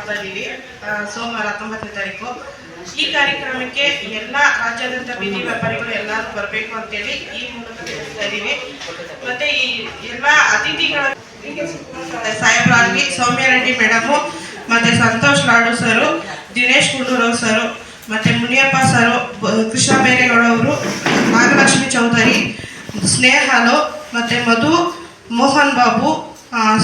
ಆ, ಸೋಮವಾರ ಹತ್ತೊಂಬತ್ತನೇ ತಾರೀಕು. ಈ ಕಾರ್ಯಕ್ರಮಕ್ಕೆ ಎಲ್ಲ ರಾಜ್ಯಾದ್ಯಂತ ಬೀದಿ ವ್ಯಾಪಾರಿಗಳು ಎಲ್ಲರೂ ಬರಬೇಕು ಅಂತೇಳಿ ಈ ಮೂಲಕ ತಿಳಿಸ್ತಾ ಇದ್ದೀವಿ ಮತ್ತೆ ಈ ಎಲ್ಲ ಅತಿಥಿಗಳ ಸಾಹೇಬರಾಗಿ ಸೌಮ್ಯ ರೆಡ್ಡಿ ಮೇಡಮು ಮತ್ತೆ ಸಂತೋಷ್ ಲಾಡು ಸರು ದಿನೇಶ್ ಗುಂಡೂರಾವ್ ಸರು ಮತ್ತೆ ಮುನಿಯಪ್ಪ ಸರು ಕೃಷ್ಣ ಬೈರೇಗೌಡ ಅವರು ನಾಗಲಕ್ಷ್ಮಿ ಚೌಧರಿ ಸ್ನೇಹಲು ಮತ್ತೆ ಮಧು ಮೋಹನ್ ಬಾಬು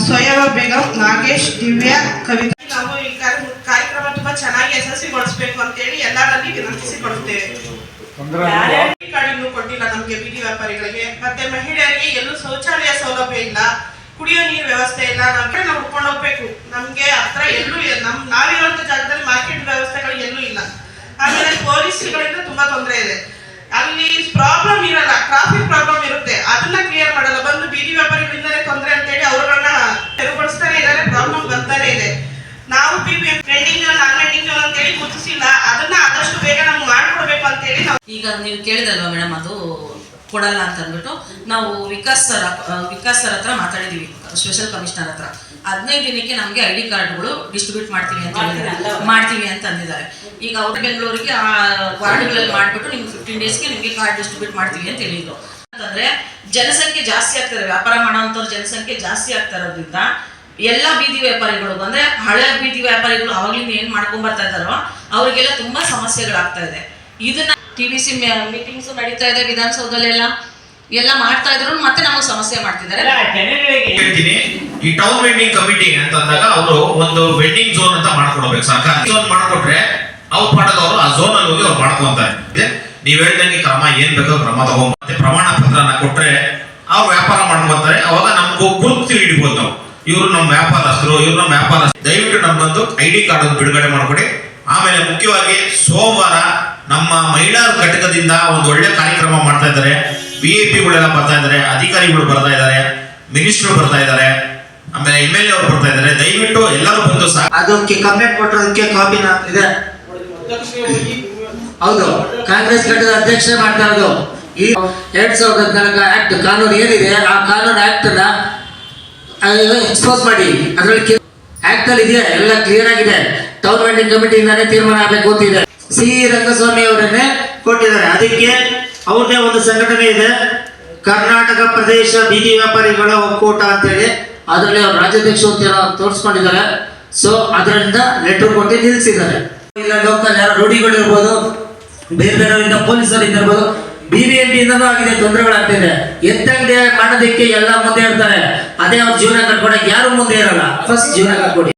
ಸೋಯವ ಬೇಗಂ ನಾಗೇಶ್ ದಿವ್ಯಾ ಕವಿತಾ ನಾವು ಈ ಕಾರ್ಯ- ಕಾರ್ಯಕ್ರಮ ತುಂಬಾ ಚೆನ್ನಾಗಿ ಯಶಸ್ವಿಗೊಳಿಸಬೇಕು ಅಂತೇಳಿ ಎಲ್ಲರಲ್ಲಿ ವಿನಂತಿಸಿಕೊಡುತ್ತೇವೆ ಎಲ್ಲರಲ್ಲಿ ಕಾರ್ಡ್ ಕೊಟ್ಟಿಲ್ಲ ನಮ್ಗೆ ಬೀದಿ ವ್ಯಾಪಾರಿಗಳಿಗೆ ಮತ್ತೆ ಮಹಿಳೆಯರಿಗೆ ಎಲ್ಲೂ ಶೌಚಾಲಯ ಸೌಲಭ್ಯ ಇಲ್ಲ ಕುಡಿಯೋ ನೀರು ವ್ಯವಸ್ಥೆ ಇಲ್ಲ ನಮ್ಗೆ ನಾವು ಹುಡ್ಕೊಂಡು ಹೋಗ್ಬೇಕು. ನಮ್ಗೆ ಹತ್ರ ಎಲ್ಲೂ. ನಮ್ ನಾವಿರುವಂತ ಜಾಗದಲ್ಲಿ ಮಾರ್ಕೆಟ್ ವ್ಯವಸ್ಥೆಗಳು ಎಲ್ಲೂ ಇಲ್ಲ. ಆಮೇಲೆ ಪೊಲೀಸ್ಗಳಿಂದ ತುಂಬಾ ತೊಂದರೆ ಇದೆ. ಅಲ್ಲಿ ಪ್ರಾಬ್ಲಮ್ ಇರಲ್ಲ ಟ್ರಾಫಿಕ್ ಪ್ರಾಬ್ಲಮ್ ಇರುತ್ತೆ. ಅದನ್ನ ಕ್ಲಿಯರ್ ಮಾಡಲ್ಲ ಬಂದು ಬೀದಿ ವ್ಯಾಪಾರಿಗಳಿಂದಲೇ ತೊಂದರೆ ಅಂತೇಳಿ ಅವ್ರುಗಳನ್ನ ತೆರವುಗೊಳಿಸ್ತಾನೆ ಇದ್ದಾರೆ ಪ್ರಾಬ್ಲಮ್ ಬರ್ತಾನೆ ಇದೆ ನಾವು B B pending non pending ಅಂತೇಳಿ ಗುರುತಿಸಿಲ್ಲ. ಅದನ್ನ ಆದಷ್ಟು ಬೇಗ ನಮ್ಗೆ ಮಾಡ್ಕೊಡ್ಬೇಕು ಅಂತೇಳಿ ನಾವು ಈಗ ನೀವು ಕೇಳಿದಲ್ವಾ ಮೇಡಮ್ ಅದು ಕೊಡಲ್ಲ ಅಂತ ಅಂದ್ಬಿಟ್ಟು ನಾವು ವಿಕಾಸ್ ಸರ್ ವಿಕಾಸ್ ಸರ್ ಹತ್ರ ಮಾತಾಡಿದೀವಿ ಸ್ಪೆಷಲ್ ಕಮಿಷನರ್ ಹತ್ರ. ಹದಿನೈದು ದಿನಕ್ಕೆ ನಮಗೆ ಐ ಡಿ ಕಾರ್ಡ್ಗಳು ಡಿಸ್ಟ್ರಿಬ್ಯೂಟ್ ಮಾಡ್ತೀವಿ ಅಂತ ಮಾಡ್ತೀವಿ ಅಂತ ಅಂದಿದ್ದಾರೆ. ಈಗ ಅವ್ರ ಬೆಂಗಳೂರಿಗೆ ಆ ವಾರ್ಡ್ಗಳಲ್ಲಿ ಮಾಡಿಬಿಟ್ಟು ನಿಮ್ಗೆ ಫಿಫ್ಟೀನ್ ಡೇಸ್ಗೆ ನಿಮಗೆ ಕಾರ್ಡ್ ಡಿಸ್ಟ್ರಿಬ್ಯೂಟ್ ಮಾಡ್ತೀವಿ ಅಂತ ಹೇಳಿದ್ರು. ಅಂತಂದ್ರೆ ಜನಸಂಖ್ಯೆ ಜಾಸ್ತಿ ಆಗ್ತಾರೆ ವ್ಯಾಪಾರ ಮಾಡೋವಂಥವ್ರು ಜನಸಂಖ್ಯೆ ಜಾಸ್ತಿ ಆಗ್ತಾ ಇರೋದ್ರಿಂದ ಎಲ್ಲ ಬೀದಿ ವ್ಯಾಪಾರಿಗಳು ಅಂದ್ರೆ ಹಳೆ ಬೀದಿ ವ್ಯಾಪಾರಿಗಳು ಅವಾಗ್ಲಿಂದ ಏನ್ ಮಾಡ್ಕೊಂಡ್ ಬರ್ತಾ ಇದಾರೋ ಅವ್ರಿಗೆಲ್ಲ ತುಂಬಾ ಸಮಸ್ಯೆಗಳಾಗ್ತಾ ಇದೆ. ಇದನ್ನ ಟಿ ವಿ ಸಿ ಮೀಟಿಂಗ್ಸ್ ನಡೀತಾ ಇದೆ ವಿಧಾನಸೌಧದಲ್ಲೆಲ್ಲ ಎಲ್ಲ ಮಾಡ್ತಾ ಇದ್ರು ಮತ್ತೆ ನಮಗೆ ಸಮಸ್ಯೆ ಮಾಡ್ತಿದ್ದಾರೆ. ಹೇಳ್ತೀನಿ ಈ ಟೌನ್ ವೆಂಡಿಂಗ್ ಕಮಿಟಿ ಅಂತ ಅಂದಾಗ ಅವರು ಒಂದು ವೆಂಡಿಂಗ್ ಝೋನ್ ಅಂತ ಮಾಡ್ಕೊಡ್ಬೇಕು ಸರ್ಕಾರ. ಝೋನ್ ಮಾಡ್ಕೊಟ್ರೆ ಅವ್ರ ಪಾಠದವರು ಆ ಝೋನ್ ಅಲ್ಲಿ ಹೋಗಿ ಅವ್ರು ಮಾಡ್ಕೊಂತಾರೆ. ನೀವ್ ಹೇಳ್ದಂಗೆ ಕ್ರಮ ಏನ್ ಬೇಕೋ ಕ್ರಮ ತಗೊಂಡ್ ಮತ್ತೆ ಪ್ರಮಾಣ ಪತ್ರನ ಕೊಟ್ರೆ ಅವ್ರು ವ್ಯಾಪಾರ ಮಾಡ್ಕೊಂತಾರೆ ಅವಾಗ ನಮ್ಗೂ ಗುರುತು ಹಿಡಿಬೋದು ನಾವು. ಇವರು ನಮ್ಮ ವ್ಯಾಪಾರಸ್ಥರು, ಇವರು ನಮ್ಮ ವ್ಯಾಪಾರ ದಯವಿಟ್ಟು ನಮ್ಮದು ಐ ಡಿ ಕಾರ್ಡ್ ಬಿಡುಗಡೆ ಮಾಡಿಕೊಡಿ. ಆಮೇಲೆ ಮುಖ್ಯವಾಗಿ ಸೋಮವಾರ ನಮ್ಮ ಮಹಿಳಾ ಘಟಕದಿಂದ ಒಂದು ಒಳ್ಳೆ ಕಾರ್ಯಕ್ರಮ ಮಾಡ್ತಾ ಇದ್ದಾರೆ. ವಿ ಎ ಪಿಗಳೆಲ್ಲ ಬರ್ತಾ ಇದ್ದಾರೆ, ಅಧಿಕಾರಿಗಳು ಬರ್ತಾ ಇದ್ದಾರೆ, ಮಿನಿಸ್ಟರ್ ಬರ್ತಾ ಇದ್ದಾರೆ, ಆಮೇಲೆ ಎಂ ಎಲ್ ಎ ಅವರು ಬರ್ತಾ ಇದ್ದಾರೆ. ದಯವಿಟ್ಟು ಎಲ್ಲರೂ ಬಂದು ಅದಕ್ಕೆ ಕಂಪ್ಲೇಂಟ್ ಕೊಟ್ಟಿರೋದಕ್ಕೆ ಕಾಪಿನ ಇದೆ. ಹೌದು, ಕಾಂಗ್ರೆಸ್ ಘಟಕದ ಅಧ್ಯಕ್ಷ ಮಾಡ್ತಾ ಇರೋದು. ಈ ಎರಡ್ ಸಾವಿರದ ಹದಿನಾಲ್ಕು ಆಕ್ಟ್ ಕಾನೂನು ಏನಿದೆ, ಆ ಕಾನೂನು ಆಕ್ಟ್ನ ಎಕ್ಸ್ಪೋಸ್ ಮಾಡಿ, ಅದರಲ್ಲಿ ಆಕ್ಟ್ ಅಲ್ಲಿ ಇದೆ, ಎಲ್ಲ ಕ್ಲಿಯರ್ ಆಗಿದೆ. ಟೌನ್ ವೆಂಡಿಂಗ್ ಕಮಿಟಿಯಿಂದಾನೇ ತೀರ್ಮಾನ ಆಗಬೇಕು ಅಂತಿದೆ ಸಿ. ರಂಗಸ್ವಾಮಿ ಅವರನ್ನೇ ಕೊಟ್ಟಿದ್ದಾರೆ. ಅದಕ್ಕೆ ಅವ್ರದ್ದೇ ಒಂದು ಸಂಘಟನೆ ಇದೆ. ಕರ್ನಾಟಕ ಪ್ರದೇಶ ಬೀದಿ ವ್ಯಾಪಾರಿಗಳ ಒಕ್ಕೂಟ ಅಂತೇಳಿ. ಅದರಲ್ಲಿ ಅವ್ರ ರಾಜ್ಯಾಧ್ಯಕ್ಷ ತೋರಿಸ್ಕೊಂಡಿದ್ದಾರೆ. ಸೊ ಅದರಿಂದ ಲೆಟರ್ ಕೊಟ್ಟು ನಿಲ್ಲಿಸಿದ್ದಾರೆ ಇಲ್ಲ ಲೋಕಲ್ ಯಾರೋ ರೂಢಿಗಳು ಇರ್ಬೋದು ಬೇರೆ ಬೇರೆಯವರಿಂದ ಪೊಲೀಸರಿಂದ ಇರ್ಬೋದು ಬಿ ಬಿ ಎಂ ಪಿಯಿಂದನೂ ಆಗಿದೆ, ತೊಂದರೆಗಳಾಗ್ತಿದೆ. ಎತ್ತಂಗಡಿ ಮಾಡೋದಕ್ಕೆ ಎಲ್ಲ ಮುಂದೆ ಇರ್ತಾರೆ. ಅದೇ ಅವ್ರ ಜೀವನ ಕಟ್ಕೊಡಕ್ಕೆ ಯಾರು ಮುಂದೆ ಇರಲ್ಲ. ಫಸ್ಟ್ ಜೀವನ ಕಟ್ಕೊಡಿ.